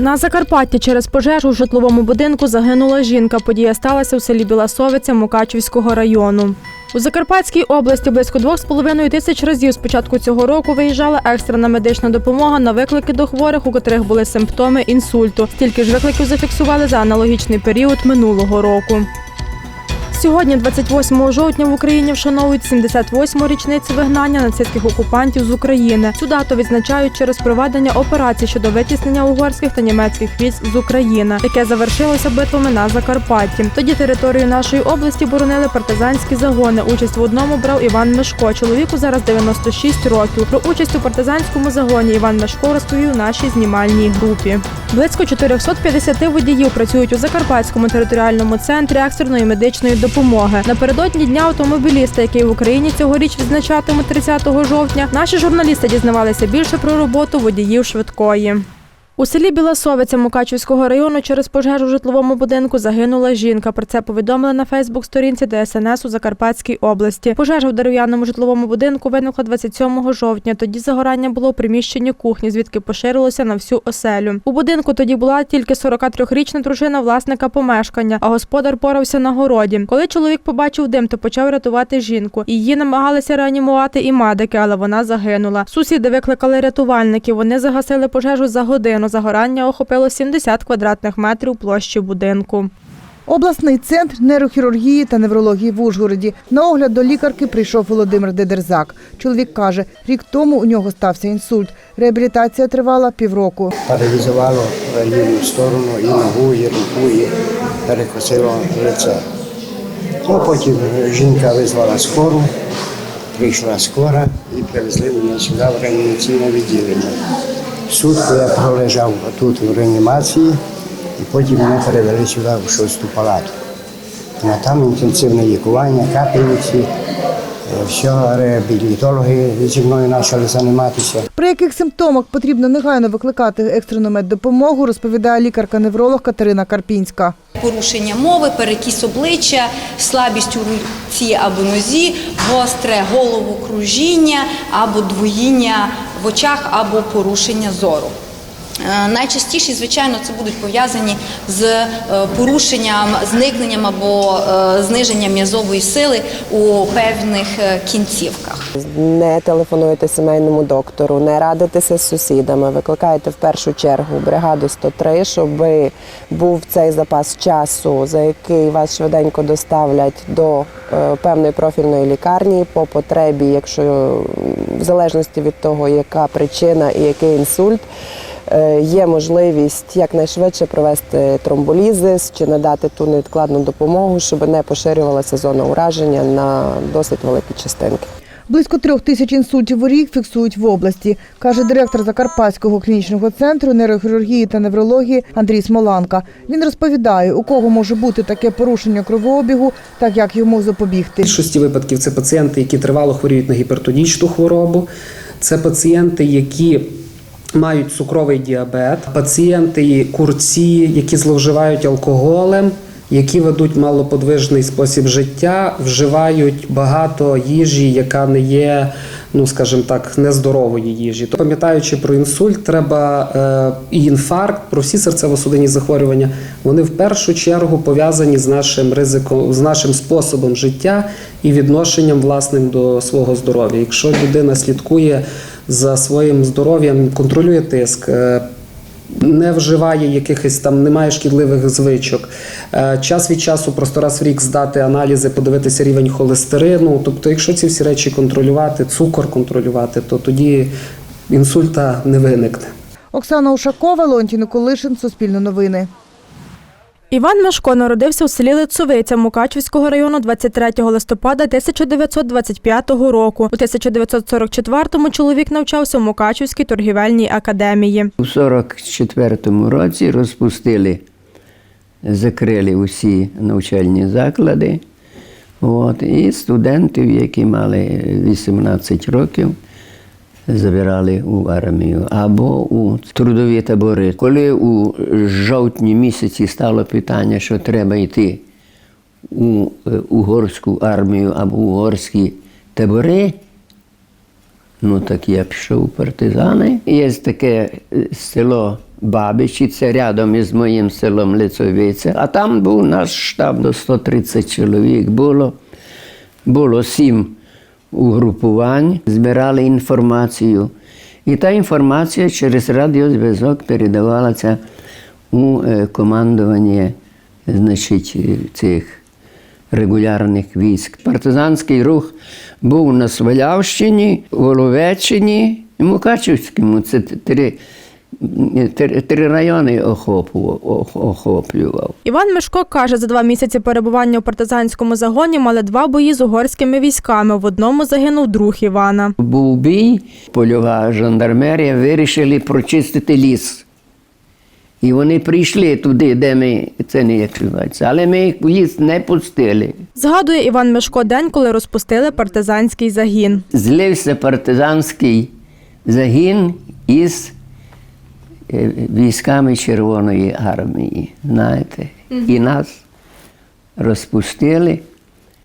На Закарпатті через пожежу в житловому будинку загинула жінка. Подія сталася у селі Біласовиця Мукачівського району. У Закарпатській області близько 2,5 тисяч разів з початку цього року виїжджала екстрена медична допомога на виклики до хворих, у котрих були симптоми інсульту. Стільки ж викликів зафіксували за аналогічний період минулого року. Сьогодні, 28 жовтня, в Україні вшановують 78-му річницю вигнання нацистських окупантів з України. Цю дату відзначають через проведення операцій щодо витіснення угорських та німецьких військ з України, яке завершилося битвами на Закарпатті. Тоді територію нашої області боронили партизанські загони. Участь в одному брав Іван Мешко. Чоловіку зараз 96 років. Про участь у партизанському загоні Іван Мешко розповів нашій знімальній групі. Близько 450 водіїв працюють у Закарпатському територіальному центрі екстреної медичної допомоги. Напередодні дня автомобіліста, який в Україні цьогоріч відзначатимуть 30 жовтня, наші журналісти дізнавалися більше про роботу водіїв швидкої. У селі Біласовиця Мукачівського району через пожежу в житловому будинку загинула жінка. Про це повідомили на Фейсбук-сторінці ДСНС у Закарпатській області. Пожежа в дерев'яному житловому будинку виникла 27 жовтня. Тоді загорання було у приміщенні кухні, звідки поширилося на всю оселю. У будинку тоді була тільки 43-річна дружина власника помешкання, а господар порався на городі. Коли чоловік побачив дим, то почав рятувати жінку. Її намагалися реанімувати і медики, але вона загинула. Сусіди викликали рятувальників. Вони загасили пожежу за годину. Загорання охопило 70 квадратних метрів площі будинку. Обласний центр нейрохірургії та неврології в Ужгороді. На огляд до лікарки прийшов Володимир Дедерзак. Чоловік каже, рік тому у нього стався інсульт. Реабілітація тривала півроку. паралізувало ліву сторону, і ногу, і руку, і перекосило лице. Ну, потім жінка визвала скору, прийшла скора і привезли мене сюди в реанімаційне відділення. Сутку я пролежав тут в реанімації, і потім мене перевели сюди в шосту палату. А там інтенсивне лікування, капельниці, е, все, реабілітологи зі мною почали займатися. При яких симптомах потрібно негайно викликати екстрену меддопомогу, розповідає лікарка-невролог Катерина Карпінська. Порушення мови, перекіс обличчя, слабість у руці або нозі, гостре головокружіння або двоїння в очах або порушення зору. Е, Найчастіше, звичайно, це будуть пов'язані з е, порушенням, зникненням або е, зниженням м'язової сили у певних кінцівках. Не телефонуєте сімейному доктору, не радитеся з сусідами, викликаєте в першу чергу бригаду 103, щоб був цей запас часу, за який вас швиденько доставлять до певної профільної лікарні по потребі, якщо в залежності від того, яка причина і який інсульт. Е, Є можливість якнайшвидше провести тромболізис чи надати ту невідкладну допомогу, щоб не поширювалася зона ураження на досить великі частинки. Близько трьох тисяч інсультів у рік фіксують в області, каже директор Закарпатського клінічного центру нейрохірургії та неврології Андрій Смоланка. Він розповідає, у кого може бути таке порушення кровообігу, так як йому запобігти. Більшості випадків це пацієнти, які тривало хворіють на гіпертонічну хворобу, це пацієнти, які мають цукровий діабет, пацієнти курці, які зловживають алкоголем, які ведуть малоподвижний спосіб життя, вживають багато їжі, яка не є, ну скажімо так, нездорової їжі. То пам'ятаючи про інсульт, треба е, і інфаркт, про всі серцево-судинні захворювання, вони в першу чергу пов'язані з нашим ризиком, з нашим способом життя і відношенням власним до свого здоров'я. Якщо людина слідкує за своїм здоров'ям, контролює тиск. е, не вживає якихось там, немає шкідливих звичок. Е, Час від часу просто раз в рік здати аналізи, подивитися рівень холестерину. Тобто, якщо ці всі речі контролювати, цукор контролювати, то тоді інсульта не виникне. Оксана Ушакова, Леонтій Николишин, Суспільне новини. Іван Мешко народився у селі Лицовиця Мукачівського району 23 листопада 1925 року. У 1944-му чоловік навчався у Мукачівській торгівельній академії. У 44-му році розпустили, закрили усі навчальні заклади. От, і студентів, які мали 18 років, забирали у армію або у трудові табори. Коли у жовтні місяці стало питання, що треба йти у е, угорську армію або угорські табори, Ну так я пішов у партизани. Є таке е, село Бабичі, це рядом із моїм селом Лицовиця. А там був наш штаб до 130 чоловік було. Було сім угрупувань, збирали інформацію. І та інформація через радіозв'язок передавалася у е, командування значить, е, цих регулярних військ. Партизанський рух був на Свалявщині, Воловеччині і Мукачівському. Це три, три, три райони охоплював. Іван Мишко каже, за два місяці перебування у партизанському загоні мали два бої з угорськими військами. В одному загинув друг Івана. Був бій, польова жандармерія вирішили прочистити ліс. І вони прийшли туди, де ми, це не як але ми їх ліс не пустили. Згадує Іван Мишко день, коли розпустили партизанський загін. Злився партизанський загін із військами Червоної армії. Знаєте, і нас розпустили.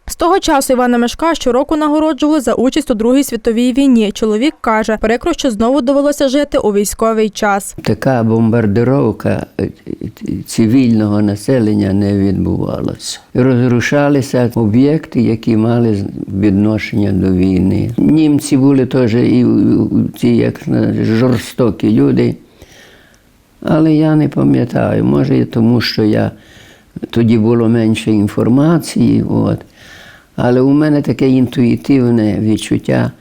З того часу Івана Мишка щороку нагороджували за участь у Другій світовій війні. Чоловік каже, прикро, що знову довелося жити у військовий час. Така бомбардировка е, е, цивільного населення не відбувалася. Розрушалися об'єкти, які мали відношення до війни. Німці були теж і ці як жорстокі люди. Але я не пам'ятаю, може тому, що я тоді було менше інформації. От. Але у мене таке інтуїтивне відчуття,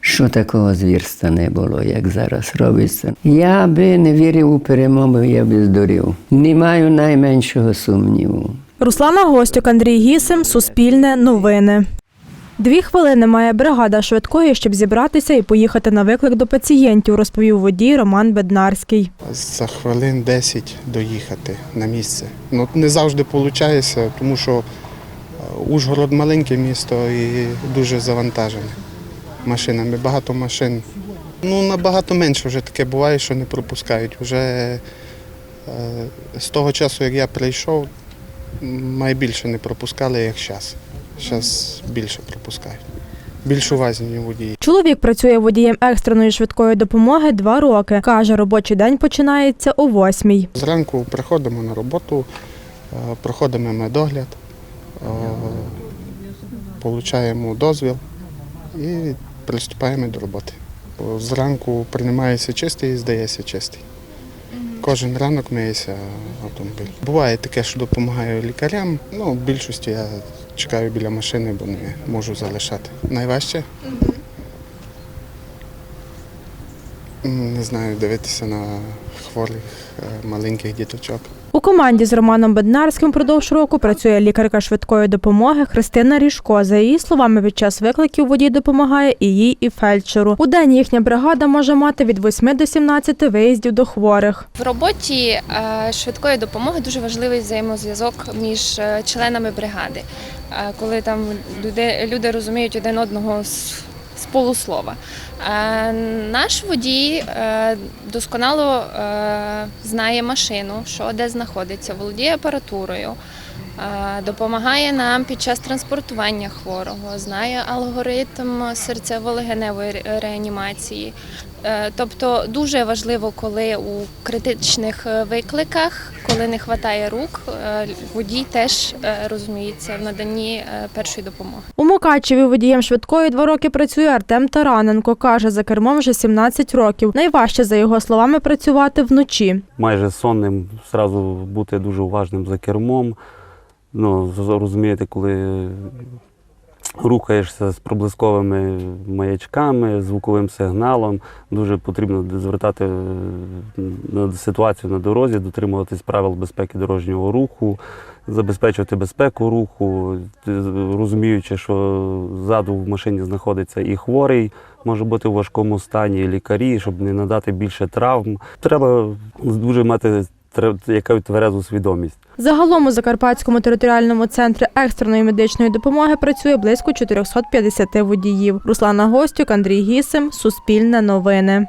що такого звірства не було, як зараз робиться. Я би не вірив у перемогу, я би здурів. Не маю найменшого сумніву. Руслана Гостюк, Андрій Гісим, Суспільне, Новини. Дві хвилини має бригада швидкої, щоб зібратися і поїхати на виклик до пацієнтів, розповів водій Роман Беднарський. За хвилин 10 доїхати на місце. Ну, не завжди виходить, тому що е, Ужгород маленьке місто і дуже завантажене машинами. Багато машин. Ну, набагато менше вже таке буває, що не пропускають. Вже е, з того часу, як я прийшов, найбільше не пропускали, як зараз. Зараз більше пропускають. Більш уважні водії. Чоловік працює водієм екстреної швидкої допомоги два роки. Каже, робочий день починається о восьмій. Зранку приходимо на роботу, е, проходимо медогляд, отримуємо дозвіл і приступаємо до роботи. Зранку приймається чистий і здається чистий. Кожен ранок миється автомобіль. Буває таке, що допомагаю лікарям. Ну, в більшості я чекаю біля машини, бо не можу залишати. Найважче? Не знаю, дивитися на хворих е, маленьких діточок. У команді з Романом Беднарським впродовж року працює лікарка швидкої допомоги Христина Ріжко. За її словами, під час викликів водій допомагає і їй, і фельдшеру. У день їхня бригада може мати від 8 до 17 виїздів до хворих. В роботі е, швидкої допомоги дуже важливий взаємозв'язок між е, членами бригади, коли там люди, люди розуміють один одного з, з полуслова. Е, Наш водій е, досконало е, знає машину, що де знаходиться, володіє апаратурою. Е, Допомагає нам під час транспортування хворого, знає алгоритм серцево-легеневої реанімації. Е, Тобто дуже важливо, коли у критичних е, викликах, коли не вистачає рук, водій теж розуміється в наданні першої допомоги. У Мукачеві водієм швидкої два роки працює Артем Тараненко. Каже, за кермом вже 17 років. Найважче, за його словами, працювати вночі. майже сонним, зразу бути дуже уважним за кермом. Ну, розумієте, коли рухаєшся з проблисковими маячками, звуковим сигналом, дуже потрібно звертати на ситуацію на дорозі, дотримуватись правил безпеки дорожнього руху, забезпечувати безпеку руху, розуміючи, що ззаду в машині знаходиться і хворий, може бути в важкому стані, і лікарі, щоб не надати більше травм. Треба дуже мати яка тверезу свідомість. Загалом у Закарпатському територіальному центрі екстреної медичної допомоги працює близько 450 водіїв. Руслана Гостюк, Андрій Гісим, Суспільне новини.